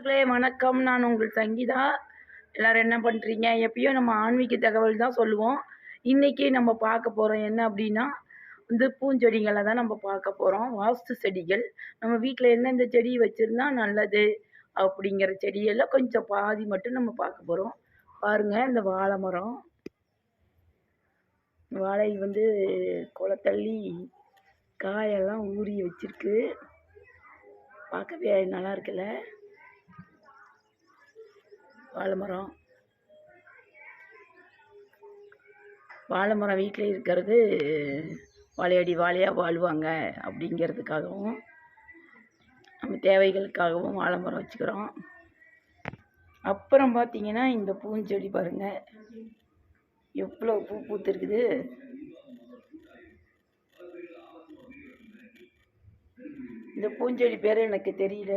நண்பர்களே வணக்கம். நான் உங்கள் சங்கீதா. எல்லாரும் என்ன பண்ணுறீங்க எப்பயும் நம்ம ஆன்மீக தகவல் தான் சொல்லுவோம். இன்றைக்கி நம்ம பார்க்க போகிறோம் என்ன அப்படின்னா வந்து பூஞ்செடிகளை தான் நம்ம பார்க்க போகிறோம் வாஸ்து செடிகள். நம்ம வீட்டில் எந்தெந்த செடி வச்சுருந்தா நல்லது அப்படிங்கிற செடியெல்லாம் கொஞ்சம் பாதி மட்டும் நம்ம பார்க்க போகிறோம் பாருங்கள் இந்த வாழை மரம். வாழை வந்து குளத்தள்ளி காயெல்லாம் ஊறி வச்சிருக்கு. பார்க்கவே நல்லா இருக்குல்ல? வாழை மரம் வாழை மரம் வீட்டில் இருக்கிறது வாழையடி வாழையாக வாழ்வாங்க அப்படிங்கிறதுக்காகவும் நம்ம தேவைகளுக்காகவும் வாழை மரம் வச்சுக்கிறோம். அப்புறம் பார்த்தீங்கன்னா இந்த பூஞ்செடி பாருங்கள் எவ்வளோ பூ பூத்துருக்குது. இந்த பூஞ்செடி பேர் எனக்கு தெரியல.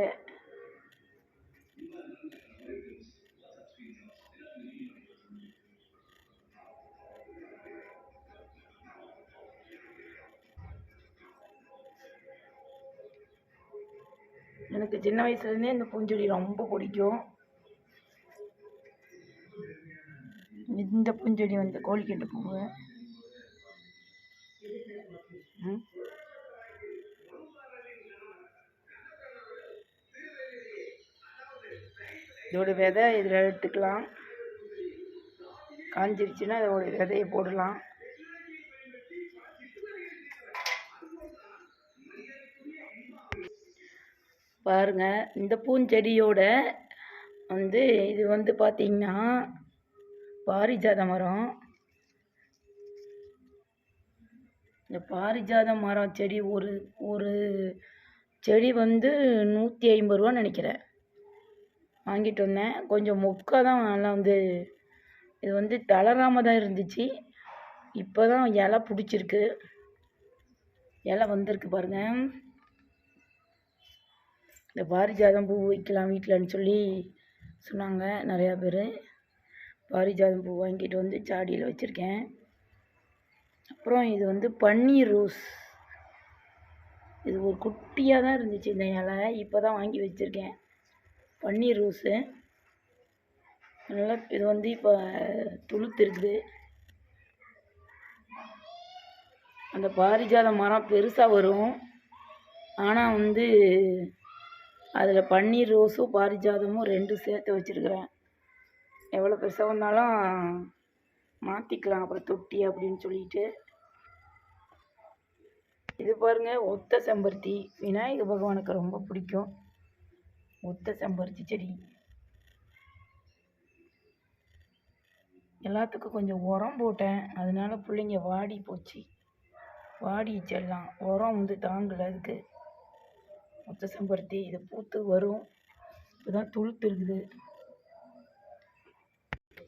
எனக்கு சின்ன வயசுலேருந்தே இந்த பூஞ்செடி ரொம்ப பிடிக்கும். இந்த பூஞ்செடி வந்து கோழிக்கிட்ட பூவு இதோட விதை இதில் எடுத்துக்கலாம். காஞ்சிருச்சுன்னா இதோட விதையை போடலாம். பாருங்க இந்த பூஞ்செடியோட வந்து இது வந்து பார்த்திங்கன்னா பாரிஜாத மரம். இந்த பாரிஜாத மரம் செடி ஒரு ஒரு செடி வந்து நூற்றி ஐம்பது ரூபான்னு நினைக்கிறேன். வாங்கிட்டு வந்தேன். கொஞ்சம் மொக்காக தான் நல்லா வந்து இது வந்து தளராமல் தான் இருந்துச்சு. இப்போ தான் இலை பிடிச்சிருக்கு. இலை வந்திருக்கு பாருங்கள் இந்த பாரிஜாதம் பூ வைக்கலாம் வீட்டிலன்னு சொல்லி சொன்னாங்க நிறையா பேர். பாரிஜாதம் பூ வாங்கிட்டு வந்து சாடியில் வச்சுருக்கேன். அப்புறம் இது வந்து பன்னீர் ரோஸ். இது ஒரு குட்டியாக தான் இருந்துச்சு இந்த இலை. இப்போ தான் வாங்கி வச்சுருக்கேன். பன்னீர் ரோஸு. நல்லா இது வந்து இப்போ துளுத்து இருக்குது அந்த பாரிஜாத மரம் பெருசாக வரும். ஆனால் வந்து அதில் பன்னீர் ரோஸும் பாரிஜாதமும் ரெண்டும் சேர்த்து வச்சுருக்குறேன். எவ்வளோ பெருசாக வந்தாலும் மாற்றிக்கலாம் அப்புறம் தொட்டி அப்படின்னு சொல்லிட்டு. இது பாருங்கள் ஒத்த செம்பருத்தி. விநாயகர் பகவானுக்கு ரொம்ப பிடிக்கும். ஒத்த செம்பருத்தி செடி. எல்லாத்துக்கும் கொஞ்சம் உரம் போட்டேன். அதனால பிள்ளைங்க வாடி போச்சு. வாடி எல்லாம் உரம் வந்து தாங்கலை அதுக்கு. ஒத்த செம்பருத்தி இது பூத்து வரும். இப்போதான் துளுத்து இருக்குது.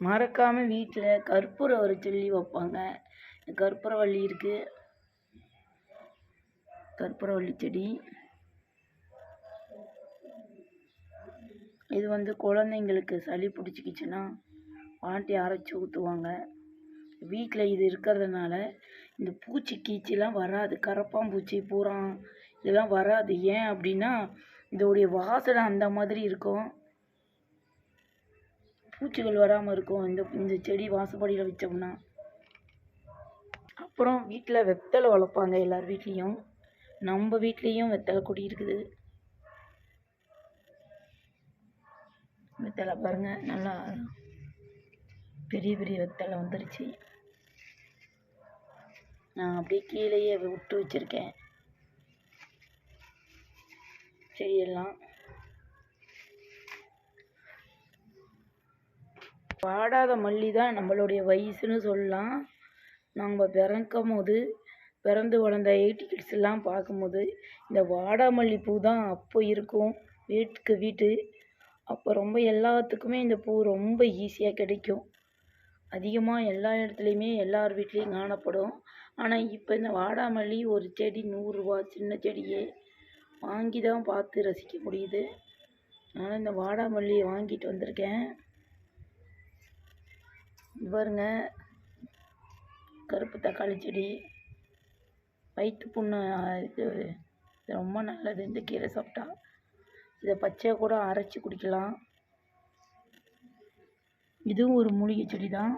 மறக்காமல் வீட்டில் கற்பூர ஒரு சொல்லி வைப்பாங்க கற்பூரவள்ளி இருக்குது கற்பூரவள்ளி செடி. இது வந்து குழந்தைங்களுக்கு சளி பிடிச்சிக்கிச்சுன்னா பாட்டி அரைச்சி ஊற்றுவாங்க வீட்டில் இது இருக்கிறதுனால இந்த பூச்சி கீச்சிலாம் வராது. கரப்பாம்பூச்சி பூரா இதெல்லாம் வராது. ஏன் அப்படின்னா இதோடைய வாசனை அந்த மாதிரி இருக்கும். பூச்சிகள் வராமல் இருக்கும். இந்த இந்த செடி வாசப்படியில் வச்சோம்னா. அப்புறம் வீட்டில் வெத்தலை வளர்ப்பாங்க எல்லார் வீட்லேயும். நம்ம வீட்லேயும் வெத்தலை கொடி இருக்குது. வெத்தலை பாருங்கள் நல்லா பெரிய பெரிய வெத்தலை வந்துருச்சு. நான் அப்படியே கீழேயே விட்டு வச்சுருக்கேன். செய்யலாம். வாடாத மல்லி தான் நம்மளுடைய வயசுன்னு சொல்லலாம். நம்ம பிறக்கும் போது பிறந்து வளர்ந்த எயிட்டி கிட்ஸ்லாம் பார்க்கும்போது இந்த வாடாமல்லி பூ தான் அப்போ இருக்கும். வீட்டுக்கு வீட்டு. அப்போ ரொம்ப எல்லாத்துக்குமே இந்த பூ ரொம்ப ஈஸியாக கிடைக்கும். அதிகமாக எல்லா இடத்துலையுமே எல்லார் வீட்லேயும் காணப்படும். ஆனால் இப்போ இந்த வாடாமல்லி ஒரு செடி நூறுரூவா சின்ன செடியே வாங்கி தான் பார்த்து ரசிக்க முடியுது. நான் இந்த வாடாமல்லியை வாங்கிட்டு வந்திருக்கேன். பாருங்க கருப்பு தக்காளி செடி வயிற்று புண்ணு இது ரொம்ப நல்லது. இந்த கீரை சாப்பிட்டா இதை பச்சையாக கூட அரைச்சி குடிக்கலாம். இதுவும் ஒரு மூலிகை செடி தான்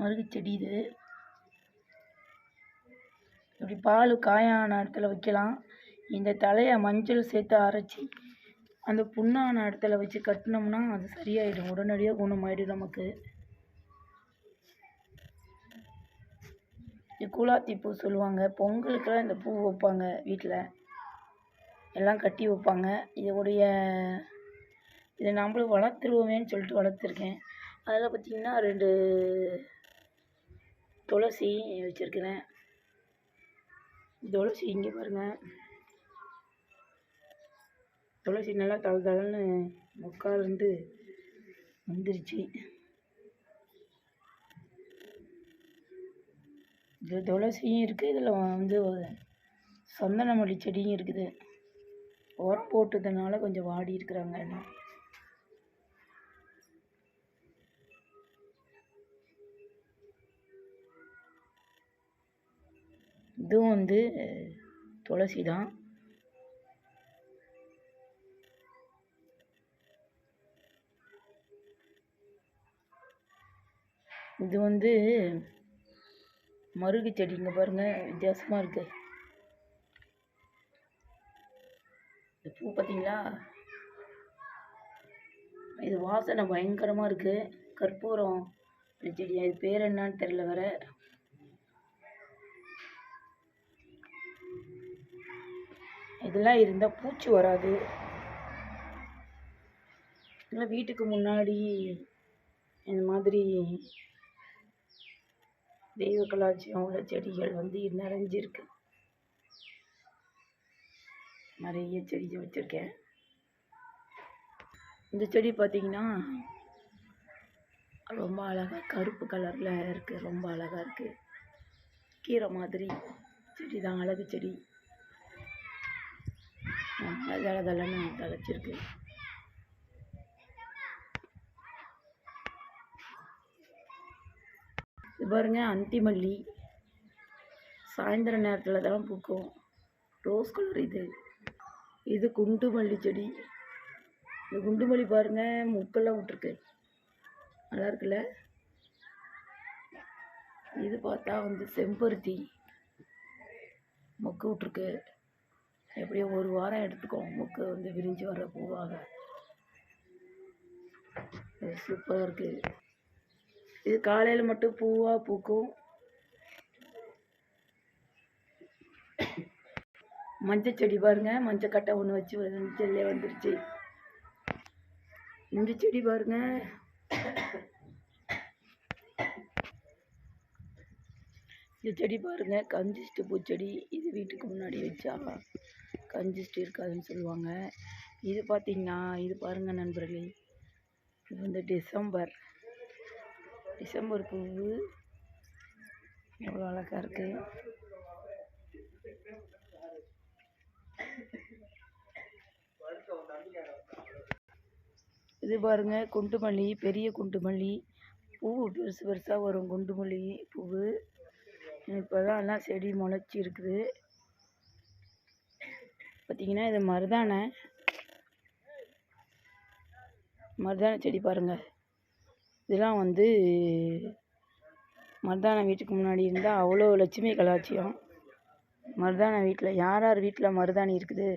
மருகு செடி இது. இப்படி பால் காயான இடத்துல வைக்கலாம். இந்த தலையை மஞ்சள் சேர்த்து அரைச்சி அந்த புண்ணான இடத்துல வச்சு கட்டினோம்னா அது சரியாயிடும். உடனடியாக குணமாயிடும் நமக்கு. இது கூலாத்தி பூ சொல்லுவாங்க. பொங்கலுக்கெல்லாம் இந்த பூ வைப்பாங்க வீட்டில் எல்லாம் கட்டி வைப்பாங்க. இதோடைய இதை நம்மளும் வளர்த்துருவோமேன்னு சொல்லிட்டு வளர்த்துருக்கேன். அதில் பார்த்திங்கன்னா ரெண்டு துளசி வச்சுருக்கிறேன். துளசி இங்கே பாருங்கள் துளசி நல்லா தள தளன்னு உட்கார்ந்து வந்துருச்சு. இதில் துளசியும் இருக்குது இதில் வந்து சந்தனமல்லி செடியும் இருக்குது. உரம் போட்டதுனால கொஞ்சம் வாடி இருக்கிறாங்க எல்லாம் இதுவும் வந்து துளசி தான் இது வந்து மருகு செடிங்க பாருங்கள் வித்தியாசமாக இருக்குது இந்த பூ பார்த்தீங்களா இது வாசனை பயங்கரமாக இருக்குது கற்பூரம் செடி இது பேர் என்னன்னு தெரில வேற. இதெல்லாம் இருந்தால் பூச்சி வராது. இல்லை வீட்டுக்கு முன்னாடி இந்த மாதிரி தெய்வ கலாச்சியம் உள்ள செடிகள் வந்து நிறைஞ்சிருக்கு. நிறைய செடி வச்சுருக்கேன். இந்த செடி பார்த்தீங்கன்னா ரொம்ப அழகாக கருப்பு கலரில் இருக்குது ரொம்ப அழகாக இருக்குது கீரை மாதிரி செடி. தான் அழகு செடி தளதளன்னு தழைச்சிருக்கு இது பாருங்க அந்திமல்லி சாயந்தர நேரத்தில் தான் பூக்கும். ரோஸ் கலர் இது. இது குண்டு மல்லி செடி. இந்த குண்டு மல்லி பாருங்க முக்கெல்லாம் விட்டுருக்கு. நல்லா இருக்குல்ல? இது பார்த்தா வந்து செம்பருத்தி. மொக்கு விட்ருக்கு எப்படியோ ஒரு வாரம் எடுத்துக்கும் மொக்கு வந்து விரிஞ்சு வர பூவாக. சூப்பராக இருக்குது இது காலையில் மட்டும் பூவாக பூக்கும். மஞ்சள் செடி பாருங்கள் மஞ்சள் கட்டை ஒன்று வச்சு செல்லே வந்துருச்சு. இந்த செடி பாருங்கள் இந்த செடி பாருங்கள் கஞ்சிஸ்ட் பூச்செடி. இது வீட்டுக்கு முன்னாடி வச்சா கஞ்சிஸ்ட் இருக்காதுன்னு சொல்லுவாங்க. இது பார்த்தீங்கன்னா இது பாருங்கள் நண்பர்களே. இது வந்து டிசம்பர். டிசம்பர் பூவு எவ்வளோ அழகாக இருக்கு. இது பாருங்க குண்டுமல்லி பெரிய குண்டுமல்லி. பூ பெருசு பெருசாக வரும் குண்டுமல்லி பூவு. இப்போ தான் எல்லாம் செடி முளைச்சி இருக்குது. பார்த்தீங்கன்னா இது மருதானை மருதானை செடி பாருங்கள் இதெல்லாம் வந்து மருதான வீட்டுக்கு முன்னாடி இருந்தால் அவ்வளோ லட்சுமி கலாச்சியம். மருதான வீட்டில் யார் யார் வீட்டில் மருதாணி இருக்குது?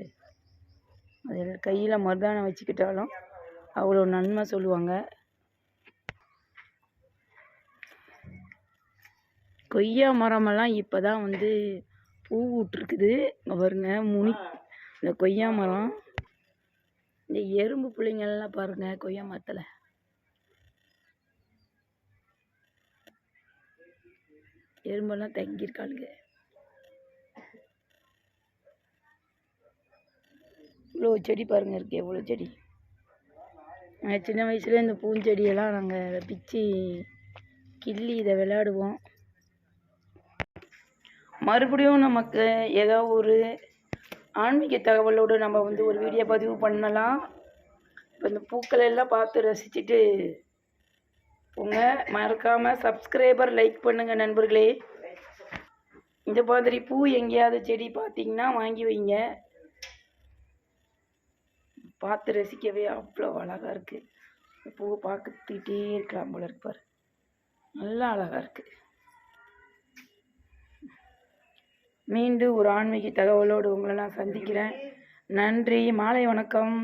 அது கையில் மருதாணை வச்சுக்கிட்டாலும் அவ்வளோ நன்மை சொல்லுவாங்க. கொய்யா மரமெல்லாம் இப்போ தான் வந்து பூ விட்ருக்குது இங்கே பாருங்க முனி இந்த கொய்யா மரம். இந்த எறும்பு பிள்ளைங்கள்லாம் பாருங்கள் கொய்யா மரத்தில். எறும்பெல்லாம் தங்கியிருக்காளுங்க. இவ்வளோ செடி பாருங்க இருக்கு. எவ்வளோ செடி? நாங்கள் சின்ன வயசுல இந்த பூஞ்செடியெல்லாம் நாங்கள் பிச்சு கிள்ளி இதை விளையாடுவோம். மறுபடியும் நமக்கு ஏதோ ஒரு ஆன்மீக தகவலோடு நம்ம வந்து ஒரு வீடியோ பதிவு பண்ணலாம். இப்போ இந்த பூக்களை எல்லாம் பார்த்து ரசிச்சுட்டு போங்க மறக்காமல் சப்ஸ்கிரைபர் லைக் பண்ணுங்கள் நண்பர்களே. இந்த மாதிரி பூ எங்கேயாவது செடி பார்த்தீங்கன்னா வாங்கி வைங்க. பார்த்து ரசிக்கவே அவ்வளோ அழகாக இருக்குது இந்த பூவை பார்த்துக்கிட்டே இருக்கலாம் போல இருக்கு பாரு. நல்லா அழகாக இருக்குது மீண்டும் ஒரு ஆன்மீக தகவலோடு உங்களை நான் சந்திக்கிறேன். நன்றி மாலை வணக்கம்.